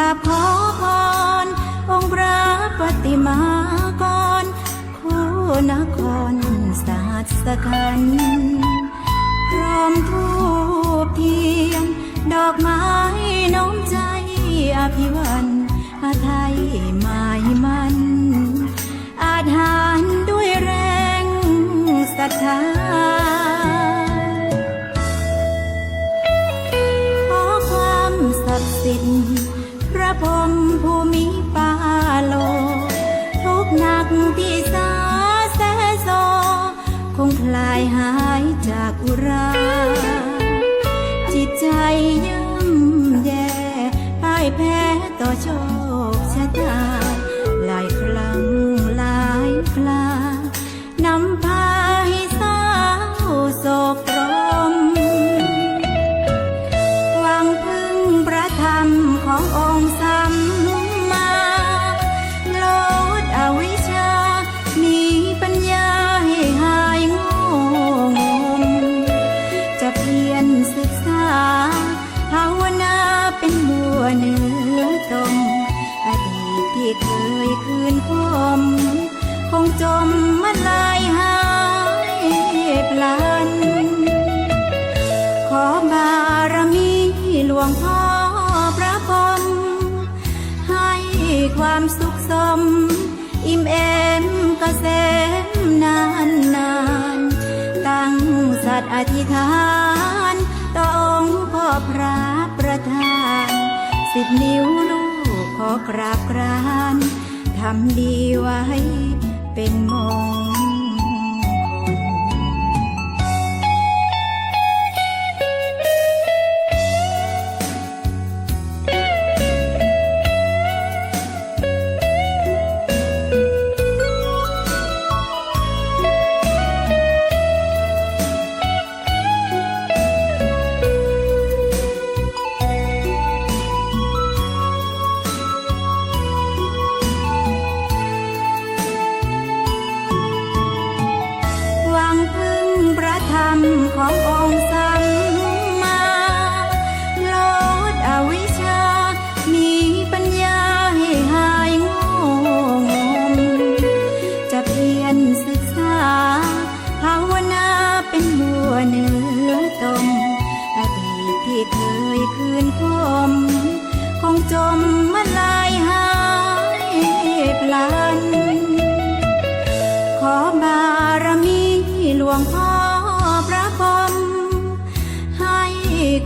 ราบขอพร องค์พระปฏิมากรคู่นครศาสกันพร้อมทูบายหายจากอุรา จิตใจย่ำแย่พ่ายแพ้ต่อโชคชะตา หลายครั้งหลายครานำพาให้เศร้าโศกตรมหวังพึ่งพระธรรมขององค์ จมมาลายหายพลัน ขอบารมีหลวงพ่อพระพรมให้ความสุขสม อิ่มเอมเกษมนานนานตั้งสัตย์อธิษฐานต่อองค์พ่อพระประธาน สิบนิ้วลูกขอกราบกรานทำดีไว้ เป็นมง ขององค์ พระพรมให้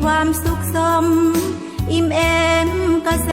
ความสุขสม อิ่มเอมเกษ